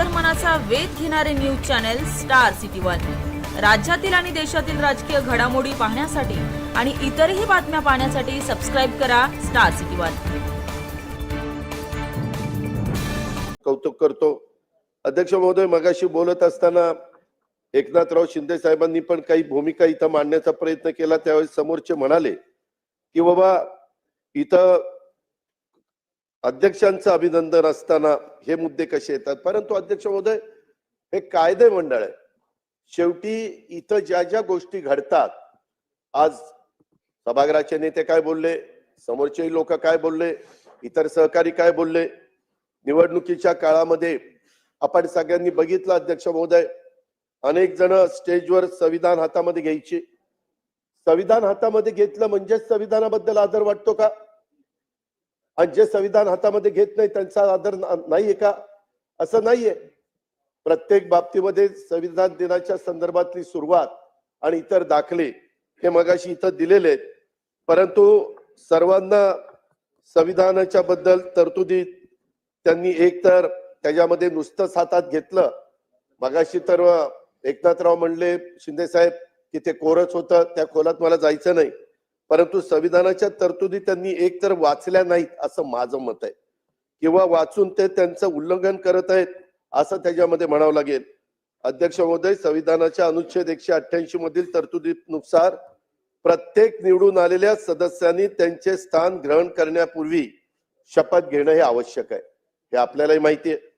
अंतर्मनाचा वेध घेणारे news channel Star City one. राज्यातील आणि देशातील राजकीय घडामोडी पाहण्यासाठी आणि इतरही बातम्या पाहण्यासाठी सबस्क्राईब करा स्टार सिटी वन. कौतुक करतो. अध्यक्ष महोदय मगाशी बोलत असताना एकनाथराव शिंदे साहेबांनी पण काही भूमिका इथं मांडण्याचा प्रयत्न केला. त्यावेळेस समोरचे म्हणाले की बाबा इथं अध्यक्षांचं अभिनंदन असताना हे मुद्दे कसे येतात? परंतु अध्यक्ष महोदय हे कायदे मंडळ आहे. शेवटी इथं ज्या ज्या गोष्टी घडतात आज सभागृहाचे नेते काय बोलले? समोरचे लोक काय बोलले? इतर सहकारी काय बोलले? निवडणुकीच्या काळामध्ये आपण सगळ्यांनी बघितलं अध्यक्ष महोदय अनेक जण स्टेजवर संविधान हातामध्ये घ्यायचे. संविधान हातामध्ये घेतलं म्हणजेच संविधानाबद्दल आदर वाटतो का? आणि जे संविधान हातामध्ये घेत नाही त्यांचा आदर नाहीये का? असं नाहीये. प्रत्येक बाबतीमध्ये संविधान दिनाच्या संदर्भातली सुरुवात आणि इतर दाखले हे मगाशी इथं दिलेले आहेत. परंतु सर्वांना संविधानाच्या बद्दल तरतुदी त्यांनी एक तर त्याच्यामध्ये नुसतंच हातात घेतलं. मगाशी तर एकनाथराव म्हणले शिंदे साहेब की ते कोरच होतं त्या खोलात मला जायचं नाही. परंतु संविधानाच्या तरतुदी त्यांनी एक तर वाचल्या नाहीत असं माझं मत आहे. किंवा वाचून ते त्यांचं उल्लंघन करत आहेत असं त्याच्यामध्ये म्हणावं लागेल. अध्यक्ष महोदय संविधानाच्या अनुच्छेद एकशे अठ्ठ्याऐंशी मधील तरतुदीनुसार प्रत्येक निवडून आलेल्या सदस्यांनी त्यांचे स्थान ग्रहण करण्यापूर्वी शपथ घेणं हे आवश्यक आहे. हे आपल्यालाही माहिती आहे.